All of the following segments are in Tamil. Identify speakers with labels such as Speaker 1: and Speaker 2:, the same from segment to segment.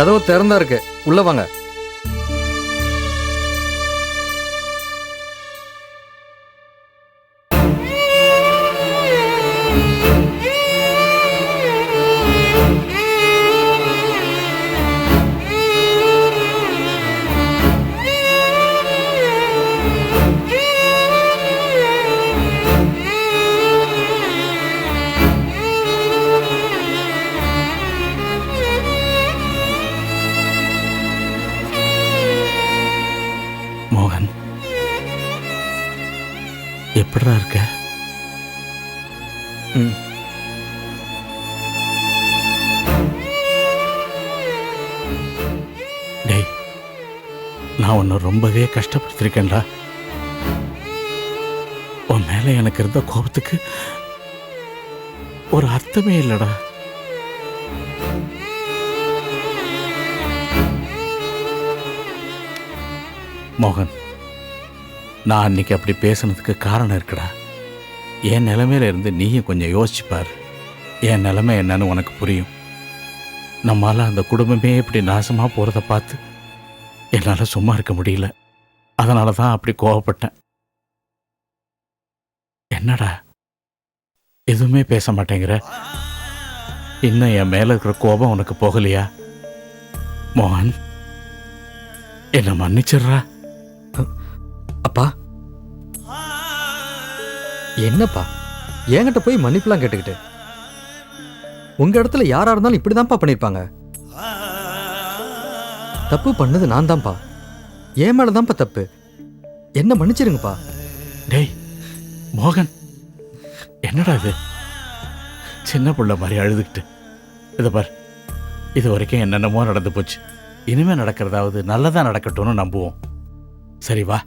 Speaker 1: கதவு திறந்தா இருக்கு. உள்ள வாங்க.
Speaker 2: எப்படிடா இருக்க?
Speaker 1: ம்.
Speaker 2: டேய் நான் உன்னை ரொம்பவே கஷ்டப்படுத்திருக்கேன்டா. உன் மேல எனக்கு இருந்த கோபத்துக்கு ஒரு அர்த்தமே இல்லைடா. மோகன் நான் அன்றைக்கி அப்படி பேசுனதுக்கு காரணம் இருக்குடா. என் நிலமையில இருந்து நீயும் கொஞ்சம் யோசிச்சுப்பார் என் நிலமை என்னன்னு உனக்கு புரியும். நம்மால் அந்த குடும்பமே இப்படி நாசமாக போகிறத பார்த்து என்னால் சும்மா இருக்க முடியல. அதனால தான் அப்படி கோவப்பட்டேன். என்னடா? எதுவுமே பேச மாட்டேங்கிற. இன்னும் என் மேலே இருக்கிற கோபம் உனக்கு போகலையா? மோகன் என்ன மன்னிச்சிடுறா.
Speaker 1: அப்பா? என்னப்பா? என்கிட்ட போய் மன்னிப்புலாம் கேட்டுக்கிட்டு. உங்க இடத்துல யாரா இருந்தாலும் இப்படிதான்ப்பா பண்ணிருப்பாங்க. தப்பு பண்ணது நான் தான்ப்பா என் மேலதான்ப்பா தப்பு. என்ன மன்னிச்சிருங்கப்பா.
Speaker 2: டேய் மோகன் என்னடா இது? சின்ன புள்ள மாதிரி அழுதுகிட்டு. இதை பார் இது வரைக்கும் என்னென்னமோ நடந்து போச்சு. இனிமே நடக்கிறதாவது நல்லதா நடக்கட்டும்னு நம்புவோம். சரி வா.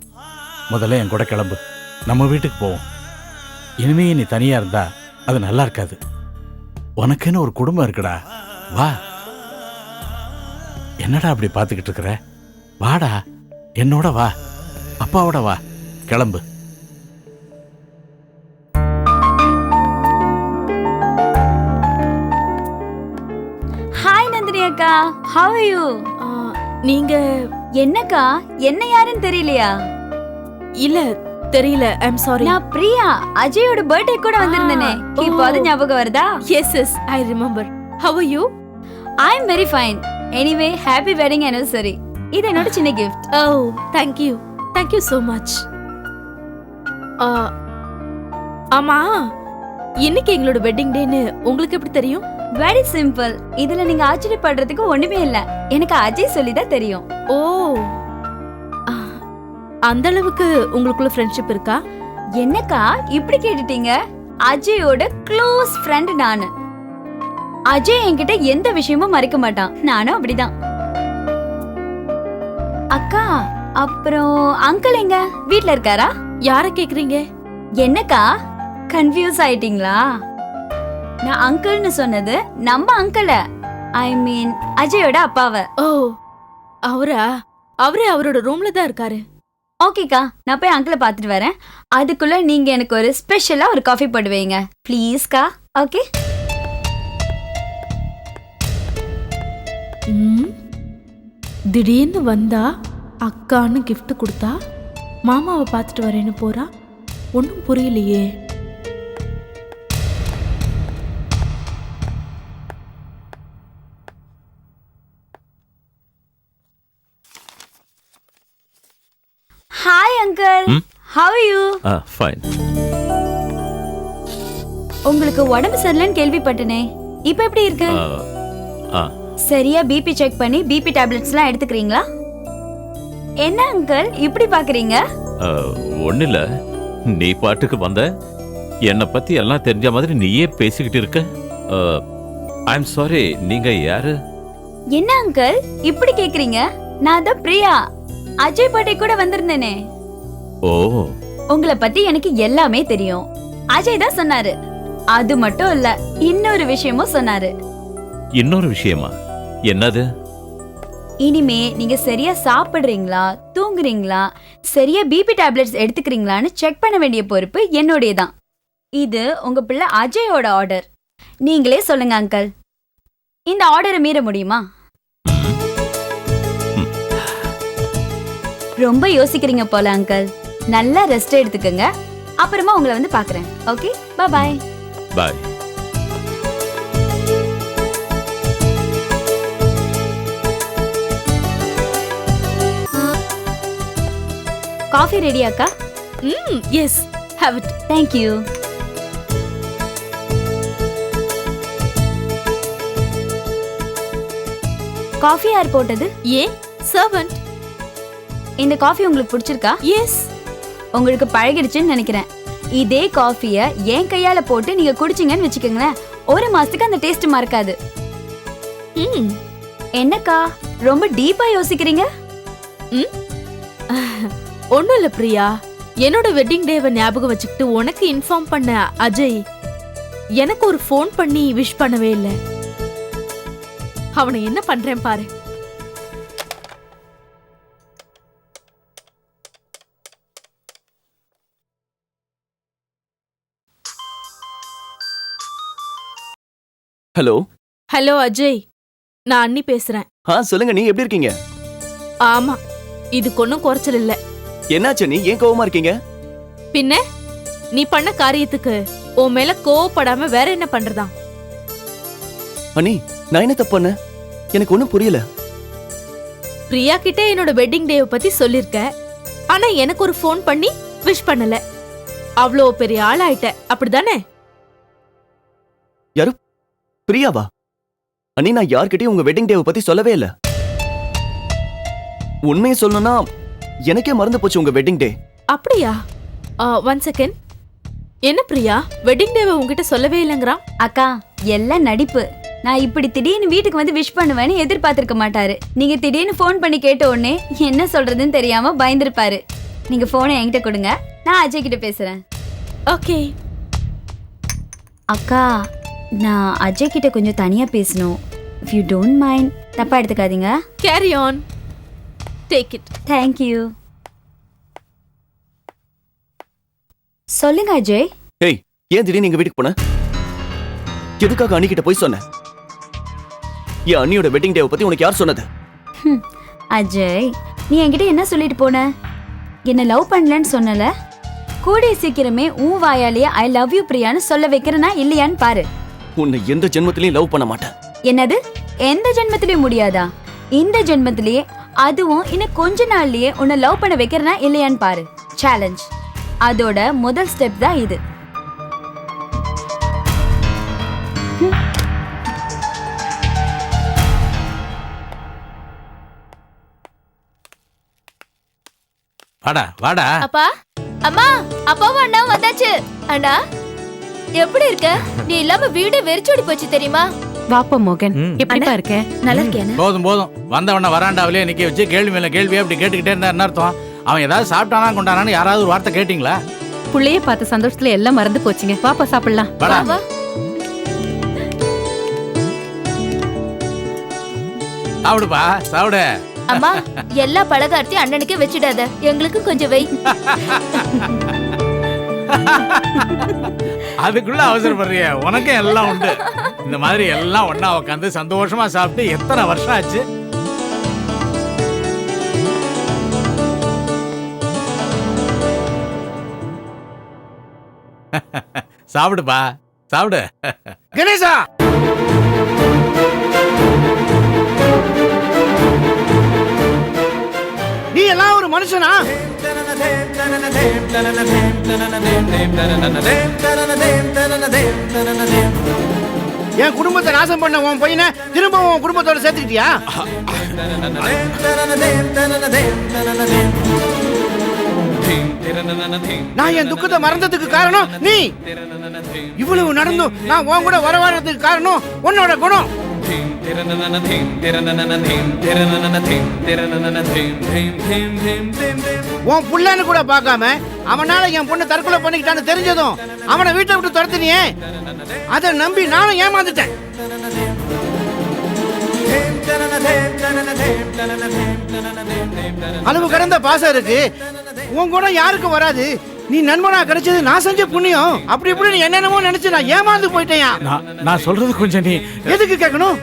Speaker 2: முதல்ல என் கூட கிளம்பு. நம்ம வீட்டுக்கு போவோம். இனிமே நீ தனியா இருந்தா அது நல்லா இருக்காது. உனக்குன்னு ஒரு குடும்பம் இருக்குடா. வா. என்னடா அப்படி பார்த்துக்கிட்டு இருக்கிற? வாடா. என்னோட வா. அப்பாவோட வா. கிளம்பு.
Speaker 3: ஹாய் நந்தினி அக்கா. ஹவ்
Speaker 4: ஆ, நீங்க
Speaker 3: என்னக்கா? என்ன யாருன்னு தெரியலையா?
Speaker 4: இல்ல தெரியல. ஐம் சாரி
Speaker 3: நான் பிரியா அஜயோட பர்த்டே கூட வந்திருந்தேனே.
Speaker 4: ஆ,
Speaker 3: இப்போ அது. ஞாபகம் வருதா?
Speaker 4: Yes yes I remember how are you
Speaker 3: I am very fine anyway happy wedding anniversary. இது என்னோட சின்ன gift
Speaker 4: oh thank you thank you so much ஆமா. இன்னைக்கு எங்களோட வெட்டிங் டேன்னு உங்களுக்கு எப்படி தெரியும்?
Speaker 3: வெரி சிம்பிள் இதுல நீங்க ஆச்சரியப்படுறதுக்கு ஒண்ணுமே இல்ல. எனக்கு அஜய் சொல்லி தான் தெரியும்.
Speaker 4: ஓ. ஆ, அந்த அளவுக்கு உங்களுக்குள்ள ஃப்ரெண்ட்ஷிப் இருக்கா?
Speaker 3: என்னக்கா இப்படி கேட்டுட்டீங்க? அஜயோட க்ளோஸ் ஃப்ரெண்ட் நானு. அஜய் என்கிட்ட எந்த விஷயமும் மறைக்க மாட்டான். நானும் அப்படிதான். அக்கா அப்புறம் அங்கிள் எங்க? வீட்ல இருக்காரா?
Speaker 4: யார கேக்குறீங்க?
Speaker 3: என்னக்கா கன்ஃபியூஸ் ஆயிட்டீங்களா? நான் அங்கிள்னு சொன்னது நம்ம அங்கிள ஐ மீன் அஜயோட அப்பாவை.
Speaker 4: ஓ அவரா? அவரே அவரோட ரூம்ல தான் இருக்காரு.
Speaker 3: ஓகேக்கா நான் போய் அங்கிளை பார்த்துட்டு வரேன். அதுக்குள்ள நீங்க எனக்கு ஒரு ஸ்பெஷலா ஒரு காஃபி போடுவீங்க ப்ளீஸ்க்கா ஓகே?
Speaker 4: ம், திடீர்னு வந்தா அக்கான்னு கிஃப்ட் கொடுத்தா? மாமாவை பார்த்துட்டு வரேன்னு போறா? ஒன்றும் புரியலையே.
Speaker 3: ஹவ் யூ
Speaker 5: ஆ ஃபைன்
Speaker 3: உங்களுக்கு உடம்பு சரியில்லைன்னு கேள்விப்பட்டனே. இப்போ எப்படி இருக்கு?
Speaker 5: ஆ
Speaker 3: சரியா பிபி செக் பண்ணி பிபி டேப்லெட்ஸ்லாம் எடுத்துக்கிறீங்களா? என்ன அங்கிள் இப்படி பாக்குறீங்க?
Speaker 5: ஒன்றும் இல்லை நீ பாட்டுக்கு வந்த. என்னை பற்றி எல்லாம் தெரிஞ்ச மாதிரி நீயே பேசிக்கிட்டு இருக்க. ஐ எம் சாரி நீங்கள் யாரு?
Speaker 3: என்ன அங்கிள் இப்படி கேக்குறீங்க? நான் தான் பிரியா. அஜய் பாட்டை கூட வந்திருந்தேனே.
Speaker 5: ஓ.
Speaker 3: உங்களை பத்தி எனக்கு எல்லாமே தெரியும். அஜய் தான் சொன்னாரு. அது மட்டும் இல்ல இன்னொரு விஷயமும் சொன்னாரு.
Speaker 5: இன்னொரு விஷயமா? என்னது?
Speaker 3: இனிமே நீங்க சரியா சாப்பிடுறீங்களா தூங்குறீங்களா சரியா பிபி டேப்லெட்ஸ் எடுத்துக்கிறீங்களான்னு செக் பண்ண வேண்டிய பொறுப்பு என்னுடையதான். இது உங்க பிள்ளை அஜயோட ஆர்டர் நீங்களே சொல்லுங்க அங்கிள் இந்த ஆர்டரை மீற முடியுமா? ரொம்ப யோசிக்கிறீங்க போல அங்கிள் நல்லா ரெஸ்ட் எடுத்துக்கங்க. அப்புறமா உங்களை வந்து பார்க்கறேன். ஓகே பாய்
Speaker 5: பாய்
Speaker 3: காஃபி ரெடியாக்கா
Speaker 4: ம் yes have it
Speaker 3: thank you coffee யார் போட்டது?
Speaker 4: ஏன் சர்வன்ட்
Speaker 3: இந்த காஃபி உங்களுக்கு பிடிச்சிருக்கா?
Speaker 4: எஸ்
Speaker 3: உங்களுக்கு பழகிடுச்சுன்னு நினைக்கிறேன். இதே காஃபிய என் கையால போட்டு நீங்க குடிச்சீங்கன்னு வச்சுக்கோங்களேன் ஒரு மாசத்துக்கு அந்த டேஸ்ட் மறக்காது.
Speaker 4: ம்.
Speaker 3: என்னக்கா ரொம்ப டீப்பா யோசிக்கிறீங்க?
Speaker 4: ஒண்ணும் இல்ல பிரியா. என்னோட வெட்டிங் டேவை ஞாபகம் வச்சுக்கிட்டு உனக்கு இன்ஃபார்ம் பண்ண அஜய் எனக்கு ஒரு ஃபோன் பண்ணி விஷ் பண்ணவே இல்ல. அவனை என்ன பண்றேன் பாரு.
Speaker 6: ஹலோ?
Speaker 4: ஹலோ அஜய். நான் அண்ணி பேசுறேன்.
Speaker 6: ஆ சொல்லுங்க நீ எப்படி இருக்கீங்க?
Speaker 4: ஆமா இதுக்கு ஒன்றும் குறைச்சல் இல்ல.
Speaker 6: என்னாச்சு நீ ஏன் கோவமா இருக்கீங்க?
Speaker 4: பின்ன நீ பண்ண காரியத்துக்கு உன் மேல கோவப்படாம வேற என்ன பண்றதா
Speaker 6: அண்ணி நான் என்ன தப்பு பண்ணேன்? எனக்கு ஒன்றும் புரியல.
Speaker 4: பிரியா கிட்ட என்னோட வெட்டிங் டேவை பத்தி சொல்லிருக்க. ஆனா எனக்கு ஒரு ஃபோன் பண்ணி விஷ் பண்ணல. அவ்வளோ பெரிய ஆளாயிட்ட. அப்படிதானே
Speaker 6: பிரியாவா? அண்ணி நான் யார்கிட்டயும் உங்க வெட்டிங் டேவை பத்தி சொல்லவே இல்ல. உண்மையை சொல்லணும்னா எனக்கே மறந்து போச்சு உங்க வெட்டிங் டே
Speaker 4: அப்படியா? ஒன் செகண்ட் என்ன பிரியா? வெட்டிங் டேவை உங்ககிட்ட சொல்லவே இல்லைங்கிறான்?
Speaker 3: அக்கா எல்லாம் நடிப்பு. நான் இப்படி திடீர்னு வீட்டுக்கு வந்து விஷ் பண்ணுவேன்னு எதிர்பார்த்திருக்க மாட்டாரு. நீங்க திடீர்னு ஃபோன் பண்ணி கேட்ட உடனே என்ன சொல்றதுன்னு தெரியாம பயந்துருப்பாரு. நீங்க போனை என்கிட்ட கொடுங்க. நான் அஜய் கிட்ட பேசுறேன்.
Speaker 4: ஓகே
Speaker 3: அக்கா நான் அஜய் கிட்ட கொஞ்சம் தனியா பேசணும். இஃப் யூ டோன்ட் மைண்ட் தப்பா எடுத்துக்காதீங்க.
Speaker 4: Carry on take it
Speaker 3: thank you சொல்லுங்க அஜய்.
Speaker 6: ஏய் ஏன் திடீர்னு எங்க வீட்டுக்கு போன? எதுக்காக அண்ணி கிட்ட போய் சொன்னேன் என் அண்ணியோட வெட்டிங் டேவை பத்தி உனக்கு யார் சொன்னது?
Speaker 3: ஹம், அஜய் நீ என்கிட்ட என்ன சொல்லிட்டு போன? என்ன லவ் பண்ணலன்னு சொன்னல? கூடிய சீக்கிரமே உன் வாயாலேயே ஐ லவ் யூ பிரியான்னு சொல்ல வைக்கிறனா இல்லையான்னு பாரு.
Speaker 6: உன்னை எந்த ஜென்மத்திலையும் லவ் பண்ண மாட்டேன்.
Speaker 3: என்னது? எந்த ஜென்மத்திலயும் முடியாதா? இந்த ஜென்மத்திலேயே அதுவும் இன்னும் கொஞ்ச நாள்லயே உன்னை லவ் பண்ண வைக்கிறனா இல்லையான்னு பாரு. சேலஞ்ச் அதோட முதல் ஸ்டெப் தான் இது.
Speaker 2: வாடா வாடா.
Speaker 7: அப்பா அம்மா அப்பாவும் அண்ணா வந்தாச்சு. அண்ணா எப்படி இருக்க? நீ இல்லாம வீடு வெறிச்சோடி போச்சு தெரியுமா?
Speaker 8: வாப்பா மோகன். எப்படிப்பா இருக்க?
Speaker 7: நல்லா இருக்கேன்
Speaker 2: போதும் போதும். வந்தவன வராண்டாவிலே நிக்க வச்சு கேள்வி மேல கேள்வி அப்படி கேட்டுக்கிட்டே இருந்தா என்ன அர்த்தம்? அவன் ஏதாவது சாப்பிட்டானா கொண்டானான்னு யாராவது ஒரு வார்த்தை கேட்டீங்களா?
Speaker 8: புள்ளைய பார்த்த சந்தோஷத்துல எல்லாம் மறந்து போச்சுங்க. வாப்பா சாப்பிடலாம்.
Speaker 2: வாடா.
Speaker 7: வா
Speaker 2: சாப்பிடுப்பா சாப்பிடு.
Speaker 7: அம்மா எல்லா பலகாரத்தையும் அண்ணனுக்கே வச்சிடாத. எங்களுக்கு கொஞ்சம் வை.
Speaker 2: அதுக்குள்ள அவசரப்படுறிய? உனக்கும் எல்லாம் உண்டு. இந்த மாதிரி எல்லாம் ஒன்னா உட்காந்து சந்தோஷமா சாப்பிட்டு எத்தனை வருஷம் ஆச்சு? சாப்பிடுப்பா. சாப்பிடு.
Speaker 9: கணேசா! நீ எல்லாம் ஒரு மனுஷனா? என் குடும்பத்தை நாசம் பண்ண உன் பையனை திரும்ப உன் குடும்பத்தோட சேர்த்துக்கிட்டியா? நான் என் துக்கத்தை மறந்ததுக்கு காரணம் நீ. இவ்வளவு நடந்தும் நான் உன் கூட வரவாடுறதுக்கு காரணம் உன்னோட குணம். உன் புள்ளன்னு கூட பார்க்காம அவனால என் பொண்ணு தற்கொலை பண்ணிக்கிட்டான்னு தெரிஞ்சதும் அவனை வீட்டை விட்டு துரத்தினியே அதை நம்பி நானும் ஏமாந்துட்டேன் அளவு கடந்த பாசம் இருக்கு உன் கூட யாருக்கும் வராது நீ நண்பனா கிடைச்சது நான் செஞ்ச புண்ணியம். அப்படி இப்படி நீ என்னென்னமோ நினைச்சு நான் ஏமாந்து போயிட்டேயா?
Speaker 2: நான் நான் சொல்றது கொஞ்சம் நீ
Speaker 9: எதுக்கு கேட்கணும்?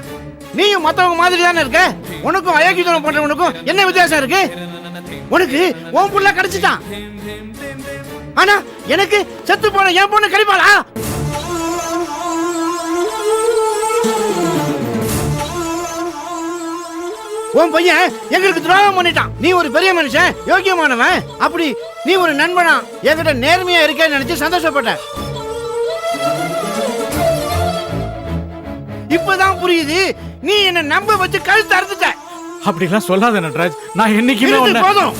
Speaker 9: நீயும் மத்தவங்க மாதிரி தானே இருக்க? உனக்கும் அயோக்கியத்தனம் பண்றவனுக்கும் என்ன வித்தியாசம் இருக்கு? உனக்கு உன் புள்ள கிடைச்சிட்டான். ஆனா எனக்கு செத்து போன என் பொண்ணு கிடைப்பாளா? உன் பையன் எங்களுக்கு துரோகம் பண்ணிட்டான். நீ ஒரு பெரிய மனுஷன் யோக்கியமானவன். அப்படி நீ ஒரு நண்பனா? என்கிட்ட நேர்மையா இருக்கேன்னு நினைச்சு சந்தோஷப்பட்டேன். இப்பதான் புரியுது. நீ என்ன நம்ப வச்சு கழுத்து அறுத்துட்ட.
Speaker 2: அப்படிலாம் சொல்லாத நட்ராஜ். நான் என்னைக்குமே
Speaker 9: போதும்.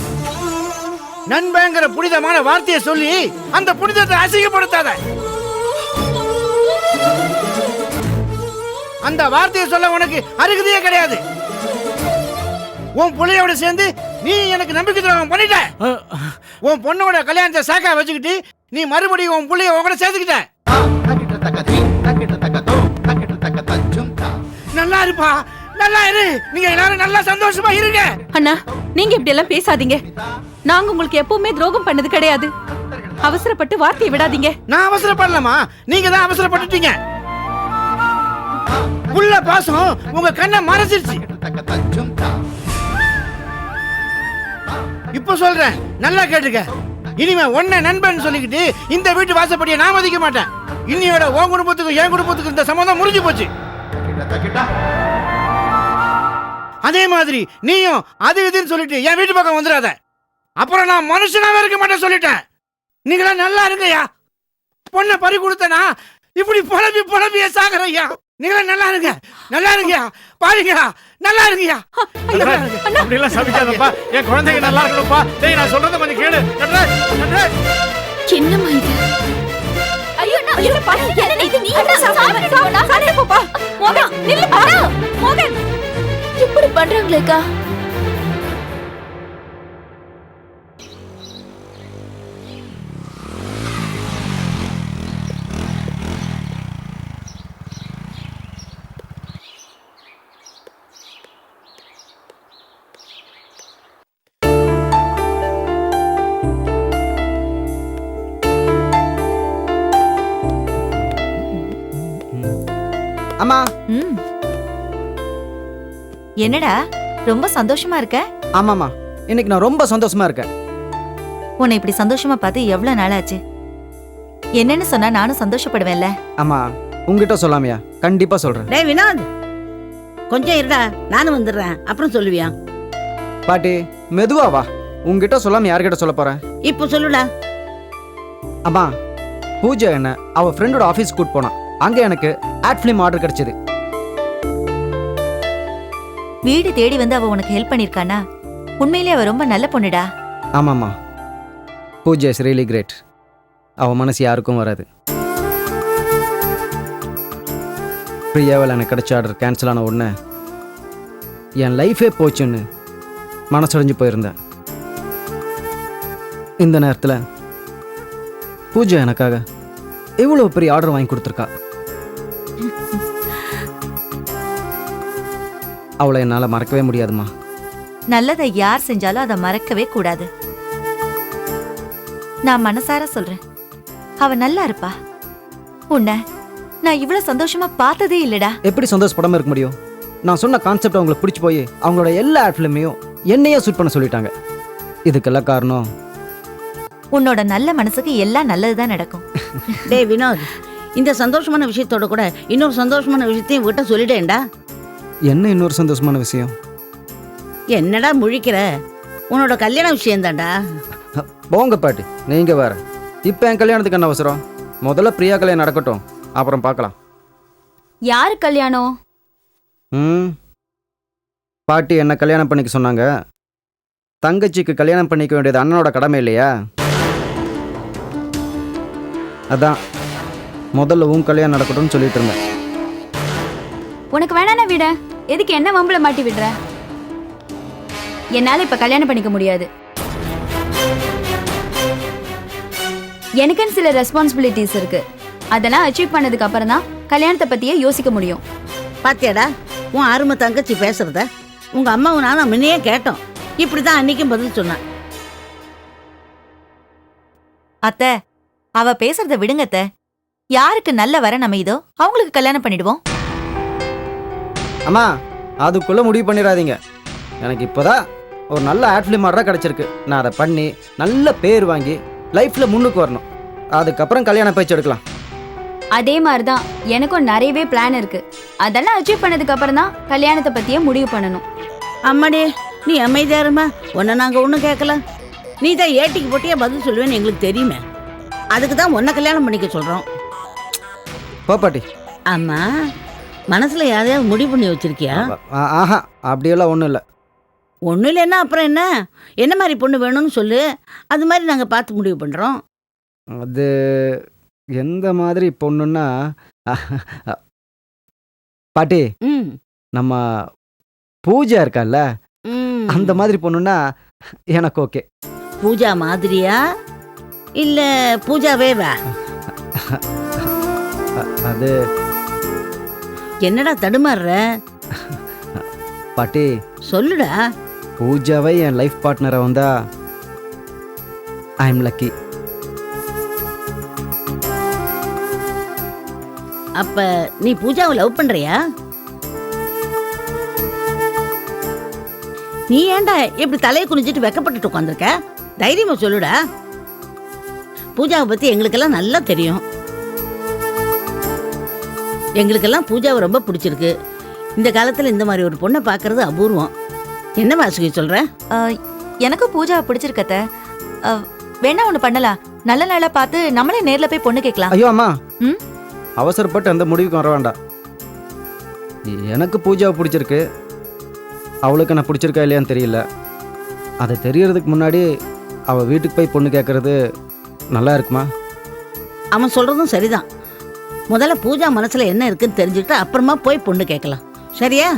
Speaker 9: நண்பங்கிற புனிதமான வார்த்தையை சொல்லி அந்த புனிதத்தை அசிங்கப்படுத்தாத. அந்த வார்த்தையை சொல்ல உனக்கு அருகதையே கிடையாது. உன் புள்ளையோட சேர்ந்து நீ எனக்கு நம்பிக்கை துரோகம் பண்ணிட்ட. உன் பொண்ணோட கல்யாணத்தை சாக்கா வச்சுக்கிட்டு நீ மறுபடியும் உன் புள்ளைய உன் கூட சேர்த்துக்கிட்ட. நல்லா இருப்பா. நல்லா இரு. நீங்க எல்லாரும் நல்லா சந்தோஷமா இருங்க.
Speaker 8: அண்ணா நீங்க இப்படி எல்லாம் பேசாதீங்க. நாங்க உங்களுக்கு எப்பவுமே துரோகம் பண்ணது கிடையாது. அவசரப்பட்டு வார்த்தையை விடாதீங்க.
Speaker 9: நான் அவசரப்படலாமா நீங்க தான் அவசரப்பட்டுட்டீங்க. உள்ள பாசம் உங்க கண்ணை மறைச்சிருச்சு. இப்ப சொல்றேன். நல்லா கேட்டுக்க. இனிமே ஒன்ன நண்பன் சொல்லிக்கிட்டு இந்த வீட்டு வாசப்படியை நான் மதிக்க மாட்டேன். இன்னியோட உன் குடும்பத்துக்கும் என் குடும்பத்துக்கும் இந்த சம்மந்தம் முறிஞ்சு போச்சு. அதே மாதிரி நீயும் அது இதுன்னு சொல்லிட்டு என் வீட்டு பக்கம் வந்துடாத. அப்புறம் நான் மனுஷனாவே இருக்க மாட்டேன் சொல்லிட்டேன். நீங்களா நல்லா இருங்கய்யா. பொண்ணை பறி கொடுத்தனா? இப்படி புலம்பி புலம்பிய சாகுறையா நீங்களா நல்லா இருங்க நல்லா இருங்கயா பாருங்கயா நல்லா இருங்கயா
Speaker 2: நட்ராஜ், அப்படிலாம் சபிக்காதப்பா என் குழந்தைங்க நல்லா இருக்கணும்ப்பா. டேய் நான் சொல்றத கொஞ்சம் கேளு. நட்ராஜ் நட்ராஜ்
Speaker 3: என்னம்மா இது?
Speaker 7: ஐயோ ஐயோ பாரு, என்ன இது நீ என்ன சாப்பிட்டு
Speaker 8: போப்பா மோகன் நில்லுப்பா மோகன்.
Speaker 7: இப்படி பண்றாங்களேக்கா?
Speaker 4: என்னடா? ரொம்ப சந்தோஷமா இருக்க?
Speaker 10: ஆமாம்மா. இன்னைக்கு நான் ரொம்ப சந்தோஷமா இருக்கேன்.
Speaker 4: உன்னை இப்படி சந்தோஷமா பார்த்து எவ்வளவு நாள் ஆச்சு என்னன்னு சொன்னா நானும் சந்தோஷப்படுவேன்ல.
Speaker 10: அம்மா உங்ககிட்ட சொல்லாமையா? கண்டிப்பா சொல்றேன்.
Speaker 11: டேய் வினோத்! கொஞ்சம் இருடா. நானும் வந்துடுறேன். அப்புறம் சொல்லுவியா?
Speaker 10: பாட்டி மெதுவா வா. உங்ககிட்ட சொல்லாம யார்கிட்ட சொல்ல போறேன்
Speaker 11: இப்போ சொல்லுடா.
Speaker 10: அம்மா பூஜா என்ன அவ ஃப்ரெண்டோட ஆஃபீஸ் கூட்டு போனான். அங்க எனக்கு ஆட் ஃபிலிம் ஆர்டர் கிடைச்சது.
Speaker 4: வீடு தேடி வந்து அவ உனக்கு ஹெல்ப் பண்ணிருக்கானா? உண்மையிலேயே அவ ரொம்ப நல்ல பொண்ணுடா.
Speaker 10: ஆமாம்மா. பூஜா இஸ் ரியலி கிரேட் அவ மனசு யாருக்கும் வராது. பிரியாவில் எனக்கு கிடைச்ச ஆர்டர் கேன்சல் ஆன உடனே என் லைஃபே போச்சுன்னு மனசடைஞ்சு போயிருந்தேன். இந்த நேரத்தில் பூஜா எனக்காக எவ்வளோ பெரிய ஆர்டர் வாங்கி கொடுத்துருக்கா. அவளை என்னால் மறக்கவே முடியாதும்மா
Speaker 4: நல்லதை யார் செஞ்சாலும் அதை மறக்கவே கூடாது. நான் மனசார சொல்றேன். அவ நல்லா இருப்பா. உன்னை நான் இவ்வளவு சந்தோஷமா பார்த்ததே இல்லடா.
Speaker 10: எப்படி சந்தோஷப்படாம இருக்க முடியும்? நான் சொன்ன கான்செப்ட் அவங்களுக்கு பிடிச்சி போய் அவங்களோட எல்லா ஆட் ஃபிலிமையும் என்னையே ஷூட் பண்ண சொல்லிட்டாங்க. இதுக்கெல்லாம் காரணம்?
Speaker 4: உன்னோட நல்ல மனசுக்கு எல்லாம் நல்லதுதான் நடக்கும்.
Speaker 11: டேய் வினோத் இந்த சந்தோஷமான விஷயத்தோட கூட இன்னொரு சந்தோஷமான விஷயத்தையும் விட்ட சொல்லிட்டேன்டா.
Speaker 10: என்ன இன்னொரு சந்தோஷமான விஷயம்?
Speaker 11: என்னடா முழிக்கிற? உன்னோட கல்யாண விஷயம்தான்டா
Speaker 10: அ, போங்க பாட்டி நீங்க வேற. இப்போ என் கல்யாணத்துக்கு என்ன அவசரம்? முதல்ல பிரியா கல்யாணம் நடக்கட்டும். அப்புறம் பார்க்கலாம்.
Speaker 3: யாரு கல்யாணம்?
Speaker 10: ம். பாட்டி என்ன கல்யாணம் பண்ணிக்க சொன்னாங்க? தங்கச்சிக்கு கல்யாணம் பண்ணிக்க வேண்டியது அண்ணனோட கடமை இல்லையா? அதான். முதல்ல உன் கல்யாணம் நடக்கட்டும்னு சொல்லிட்டு இருந்தேன்.
Speaker 3: உனக்கு வேணானா விட. எதுக்கு என்ன வம்புல மாட்டி விடுற? என்னால இப்ப கல்யாணம் பண்ணிக்க முடியாது. எனக்குன்னு சில ரெஸ்பான்சிபிலிட்டிஸ் இருக்கு. அதெல்லாம் அச்சீவ் பண்ணதுக்கு அப்புறம் தான் கல்யாணத்தை பத்தியே யோசிக்க முடியும்.
Speaker 11: பாத்தியாடா உன் அருமை தங்கச்சி பேசுறத? உங்க அம்மாவும் நானும் முன்னையே கேட்டோம். இப்படிதான் அன்னைக்கும் பதில் சொன்னான்.
Speaker 4: அத்தை அவ பேசுறத விடுங்க அத்தை. யாருக்கு நல்ல வர அமையுதோ அவங்களுக்கு கல்யாணம் பண்ணிடுவோம்.
Speaker 10: அம்மா அதுக்குள்ள முடிவு பண்ணிடாதீங்க. எனக்கு இப்போதான் ஒரு நல்ல ஆட் ஃபிலிம் ஆர்டராக கிடச்சிருக்கு. நான் அதை பண்ணி நல்ல பேர் வாங்கி லைஃப்பில் முன்னுக்கு வரணும். அதுக்கப்புறம் கல்யாண பேச்சு எடுக்கலாம்.
Speaker 3: அதே மாதிரி தான் எனக்கும் நிறையவே பிளான் இருக்கு. அதெல்லாம் அச்சீவ் பண்ணதுக்கு அப்புறம் தான் கல்யாணத்தை பத்தியே முடிவு பண்ணணும்.
Speaker 11: அம்மாடி நீ அமைதியா இருமா. உன்னை நாங்க ஒன்றும் கேட்கல. நீ தான் ஏட்டிக்கு போட்டியே பதில் சொல்லுவேன்னு எங்களுக்கு தெரியுமே. அதுக்கு தான் உன்னை கல்யாணம் பண்ணிக்க சொல்றோம்.
Speaker 10: போ பாட்டி.
Speaker 11: ஆமா மனசுல யாரையாவது முடிவு பண்ணி வச்சிருக்கியா?
Speaker 10: ஆ- ஆஹா. அப்படியெல்லாம் ஒன்றும் இல்லை.
Speaker 11: ஒன்றும் இல்லைன்னா அப்புறம் என்ன? என்ன மாதிரி பொண்ணு வேணும்னு சொல்லு. அது மாதிரி நாங்கள் பார்த்து முடிவு பண்ணுறோம்
Speaker 10: அது எந்த மாதிரி பொண்ணுன்னா பாட்டி
Speaker 11: ம்.
Speaker 10: நம்ம பூஜா இருக்கால்ல
Speaker 11: ம்.
Speaker 10: அந்த மாதிரி பொண்ணுன்னா எனக்கு ஓகே.
Speaker 11: பூஜா மாதிரியா? இல்லை பூஜாவே வா
Speaker 10: அது
Speaker 11: என்னடா தடுமாறுற?
Speaker 10: பாட்டி.
Speaker 11: சொல்லுடா.
Speaker 10: பூஜாவை என் லைஃப் பார்ட்னரை வந்தா ஐ எம் லக்கி
Speaker 11: அப்ப நீ பூஜாவை லவ் பண்றியா? நீ ஏன்டா இப்படி தலையை குனிஞ்சிட்டு வெக்கப்பட்டுட்டு உட்காந்துருக்க தைரியமா சொல்லுடா. பூஜாவை பத்தி எங்களுக்கெல்லாம் நல்லா தெரியும். எங்களுக்கெல்லாம் பூஜாவை ரொம்ப பிடிச்சிருக்கு. இந்த காலத்துல இந்த மாதிரி ஒரு பொண்ணை பார்க்கறது அபூர்வம். என்ன வாசுகி சொல்ற?
Speaker 8: எனக்கு பூஜா பிடிச்சிருக்கத்த வேணா ஒண்ணு பண்ணலாம். நல்ல நாளா பார்த்து நம்மளே நேர்ல போய் பொண்ணு கேட்கலாம்.
Speaker 10: ஐயோ அம்மா.
Speaker 8: ம்?
Speaker 10: அவசரப்பட்டு அந்த முடிவுக்கு வர வேண்டாம். எனக்கு பூஜாவை பிடிச்சிருக்கு. அவளுக்கு நான் பிடிச்சிருக்கா இல்லையான்னு தெரியல. அது தெரியறதுக்கு முன்னாடி அவள் வீட்டுக்கு போய் பொண்ணு கேட்கறது நல்லா இருக்குமா?
Speaker 11: அவன் சொல்றதும் சரிதான். முதல்ல பூஜா மனசுல என்ன இருக்குன்னு தெரிஞ்சுக்கிட்டு அப்புறமா போய் பொண்ணு கேட்கலாம். சரியா?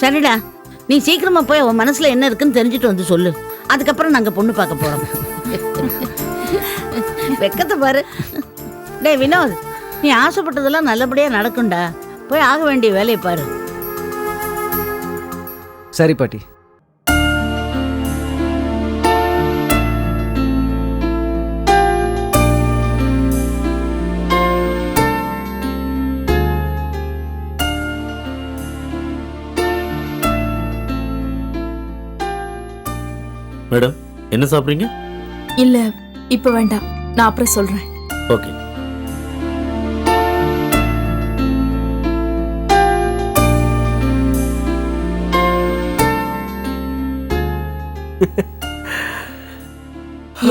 Speaker 11: சரிடா. நீ சீக்கிரமா போய் உன் மனசுல என்ன இருக்குன்னு தெரிஞ்சுட்டு வந்து சொல்லு. அதுக்கப்புறம் நாங்க பொண்ணு பார்க்க போறோம். வெக்கத்தை பாரு. டேய் வினோத் நீ ஆசைப்பட்டதெல்லாம் நல்லபடியா நடக்கும்டா. போய் ஆக வேண்டிய வேலையை பாரு.
Speaker 10: சரி பாட்டி.
Speaker 2: மேடம் என்ன சாப்பிட்றீங்க?
Speaker 4: இல்ல இப்ப வேண்டாம். நான் அப்புறம் சொல்றேன்.
Speaker 2: ஓகே.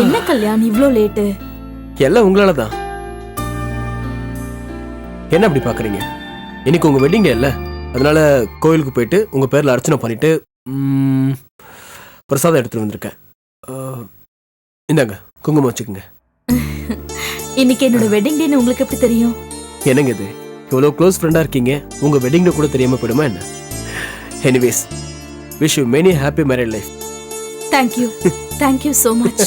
Speaker 4: என்ன கல்யாண் இவ்ளோ லேட்டு
Speaker 12: எல்லாம் உங்களால தான். என்ன அப்படி பாக்குறீங்க? இன்னைக்கு உங்க வெட்டிங் டே இல்ல? அதனால கோயிலுக்கு போயிட்டு உங்க பேர்ல அர்ச்சனை பண்ணிட்டு ம், பிரசாதம் எடுத்துட்டு வந்திருக்கேன். அஹ், இந்தாங்க குங்குமம் வச்சுக்கோங்க.
Speaker 4: இன்னைக்கு என்னோட வெட்டிங் டேன்னு உங்களுக்கு எப்படி தெரியும்?
Speaker 12: என்னங்க இது? இவ்வளோ க்ளோஸ் ஃப்ரெண்டா இருக்கீங்க. உங்க வெட்டிங் டே கூட தெரியாம போயிடுமா என்ன? Anyways wish you many happy married life
Speaker 4: thank you thank you so much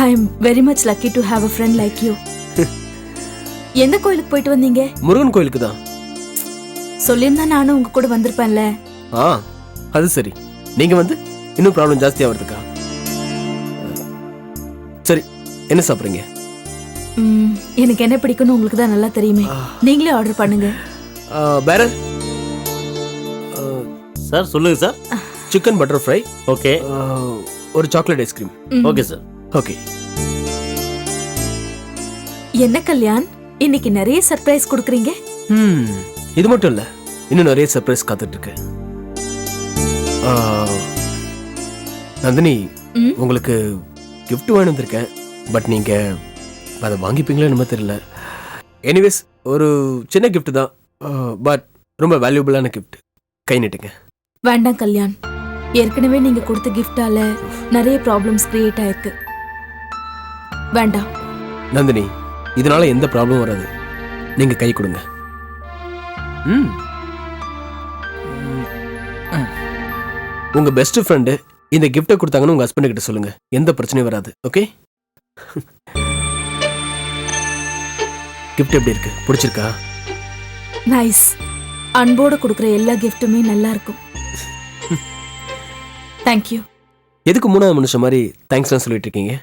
Speaker 4: I am very much lucky to have a friend like you எந்த கோயிலுக்கு போயிட்டு வந்தீங்க?
Speaker 12: முருகன் கோயிலுக்கு தான்.
Speaker 4: சொல்லியிருந்தா நானும் உங்க கூட வந்திருப்பேன்ல.
Speaker 12: ஆ அது சரி. நீங்க வந்து? இன்னும் ப்ராப்ளம் ஜாஸ்தி ஆகிறதுக்கா சரி என்ன சாப்பிட்றீங்க?
Speaker 4: எனக்கு என்ன பிடிக்கும்னு உங்களுக்கு தான் நல்லா தெரியுமே. நீங்களே ஆர்டர் பண்ணுங்க.
Speaker 12: வேற
Speaker 2: சார் சொல்லுங்க sir.
Speaker 12: Chicken butter fry
Speaker 2: okay.
Speaker 12: ஒரு chocolate ice cream.
Speaker 2: Okay sir.
Speaker 12: Okay.
Speaker 4: என்ன கல்யாண்? இன்னைக்கு நிறைய சர்ப்ரைஸ் கொடுக்குறீங்க?
Speaker 12: ம் இது மட்டும் இல்ல இன்னும் நிறைய சர்ப்ரைஸ் காத்துட்டு இருக்கு. நந்தினி
Speaker 4: ம்?
Speaker 12: உங்களுக்கு gift வாங்கி வந்திருக்கேன். பட் நீங்க அதை வாங்கிப்பீங்களோ என்னமோ தெரியல. எனிவேஸ் ஒரு சின்ன gift தான். பட் ரொம்ப வேல்யூபிளான gift. கை நீட்டுங்க.
Speaker 4: வேண்டாம் கல்யாண். ஏற்கனவே நீங்க கொடுத்த கிஃப்டால நிறைய ப்ராப்ளம்ஸ் கிரியேட் ஆயிருக்கு. வேண்டாம்.
Speaker 12: நந்தினி இதனால எந்த ப்ராப்ளம் வராது. நீங்க கை கொடுங்க. ம். உங்க பெஸ்ட் ஃப்ரெண்டு இந்த கிஃப்ட்டை கொடுத்தாங்கன்னு உங்க ஹஸ்பண்ட் கிட்ட சொல்லுங்க. எந்த பிரச்சனையும் வராது ஓகே கிஃப்ட் எப்படி இருக்கு? பிடிச்சிருக்கா?
Speaker 4: நைஸ் அன்போட கொடுக்குற எல்லா கிஃப்ட்டுமே நல்லா இருக்கும். தேங்க்யூ
Speaker 12: எதுக்கு மூணாவது மனுஷன் மாதிரி தேங்க்ஸ்லாம் சொல்லிட்டு இருக்கீங்க?